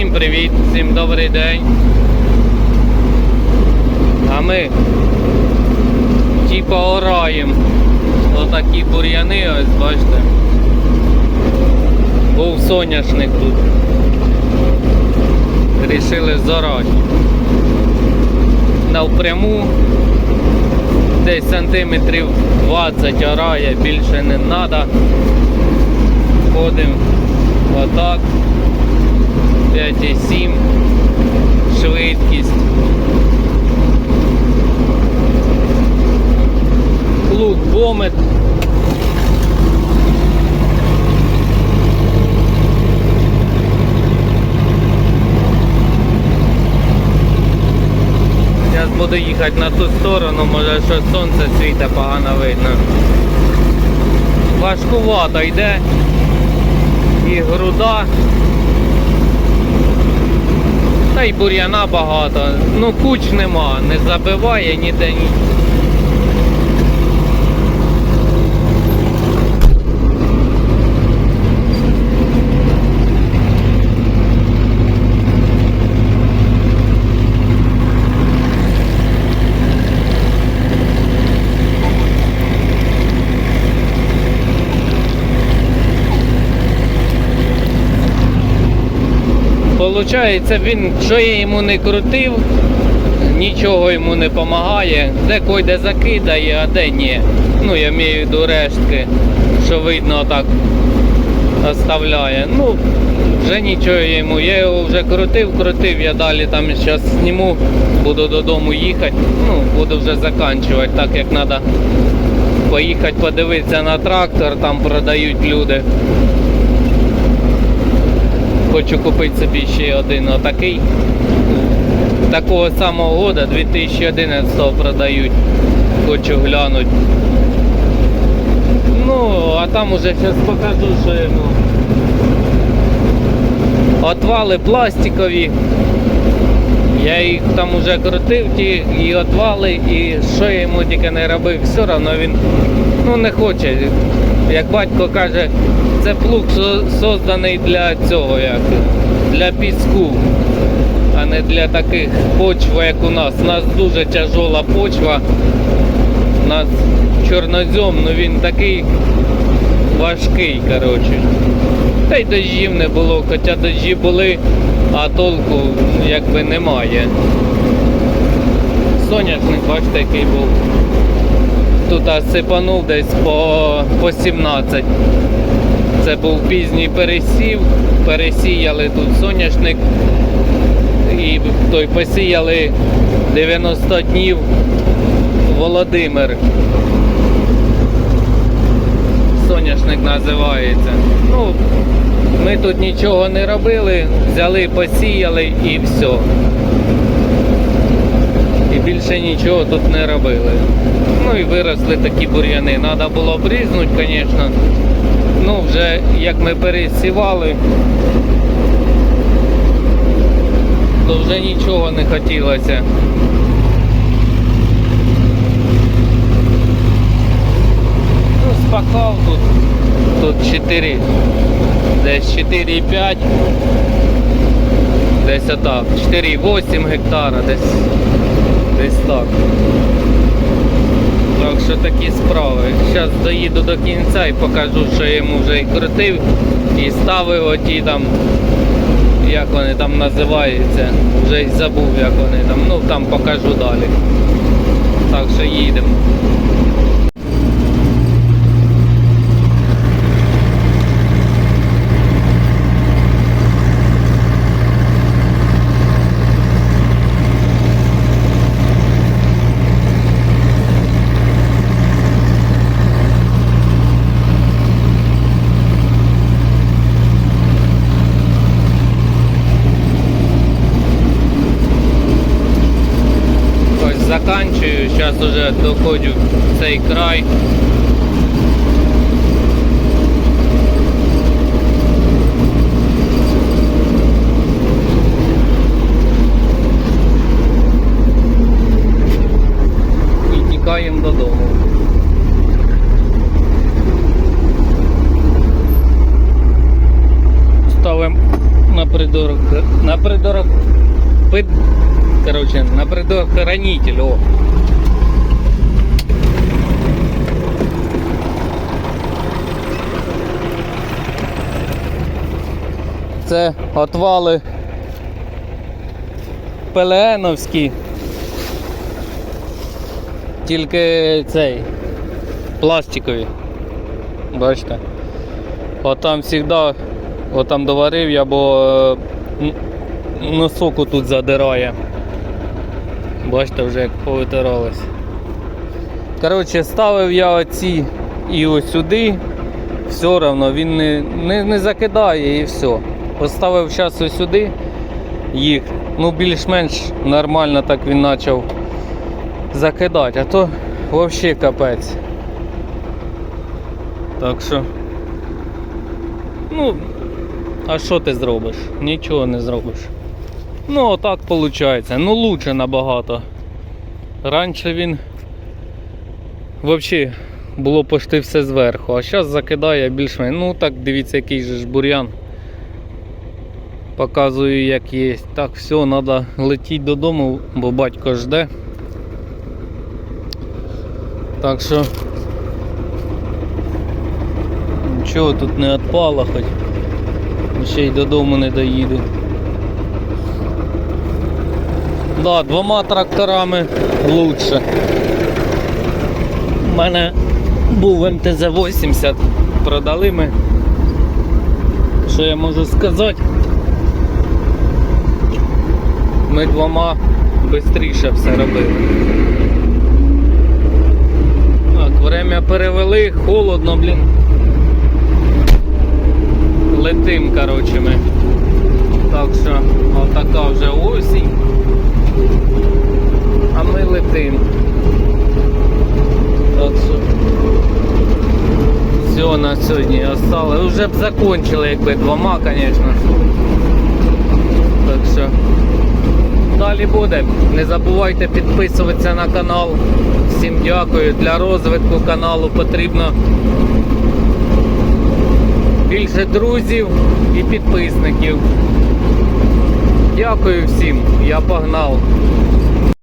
Всім привіт, всім добрий день. А ми типа ораємо. Отакі бур'яни, ось бачите. Був соняшник тут. Рішили зорати. Навпряму десь сантиметрів 20 орає, більше не треба. Ходимо отак. 5,7 швидкість. Лук бомет. Зараз буду їхати на ту сторону, може що сонце світе погано видно. Важкувато йде і груда. Та й бур'яна багато. Ну куч нема, не забиває ніде ні. Получається, він, що я йому не крутив, нічого йому не допомагає. Де койде закидає, а де ні. Ну, я маю виду рештки, що видно так оставляє. Ну, вже нічого йому. Я його вже крутив, крутив, я далі там зараз зніму, буду додому їхати. Ну, буду вже закінчувати, так як треба поїхати подивитися на трактор, там продають люди. Хочу купити собі ще один отакий. Такого самого года 2011 продають. Хочу глянути. Ну, а там уже зараз покажу, що йому. Отвали пластикові. Я їх там уже крутив, ті і отвали, і що я йому тільки не робив, все одно він ну, не хоче. Як батько каже, це плуг созданий для цього, як, для піску, а не для таких почв, як у нас. У нас дуже тяжола почва. У нас чорнозем, ну він такий важкий, коротше. Та й дощів не було, хоча дощі були, а толку якби немає. Соняшник, бачите, який був. Тут а, сипанув десь по, по 17. Це був пізній пересів, пересіяли тут соняшник і той посіяли 90 днів Володимир. Соняшник називається. Ну, ми тут нічого не робили, взяли, посіяли і все. І більше нічого тут не робили. Ну і виросли такі бур'яни. Треба було обрізнути, звісно. Ну, вже як ми пересівали, то вже нічого не хотілося. Ну, спахав тут. Тут 4, десь 4,5. Десь отак. 4,8 гектара, десь, десь так. Так що такі справи. Зараз доїду до кінця і покажу, що я йому вже і крутив, і ставив оті там, як вони там називаються. Вже й забув, як вони там. Ну там покажу далі. Так що їдемо. Ось заканчую, зараз уже доходжу в цей край. І тікаємо додому. Ставимо на придорок. На придорок. Короче, на предохранитель. О. Це отвали ПЛНовські. Тільки цей пластикові. Бачите? Отам завжди, отам доварив я, бо е, носоку тут задирає. Бачите, вже як повитиралось. Коротше, ставив я оці і ось сюди, все одно він не, не, не закидає і все. Поставив зараз сюди їх, ну більш-менш нормально так він почав закидати, а то взагалі капець. Так що. Ну, а що ти зробиш? Нічого не зробиш. Ну, отак виходить. Ну, лучше набагато. Раніше він взагалі було почти все зверху, а зараз закидає більш-менш. Ну так, дивіться, який же ж бур'ян. Показую, як є. Так, все, треба летіти додому, бо батько жде. Так що нічого тут не відпало хоч. Ще й додому не доїду. Да, двома тракторами лучше. У мене був МТЗ-80, продали ми. Що я можу сказати? Ми двома швидше все робили. Так, время перевели, холодно, блін. Летим, коротше, ми. Так що, отака вже осінь. А ми летим. Так що. Все на сьогодні осталось. Вже б закончили, якби двома, звісно. Так що. Далі буде. Не забувайте підписуватися на канал. Всім дякую. Для розвитку каналу потрібно більше друзів і підписників. Дякую всім. Я погнав.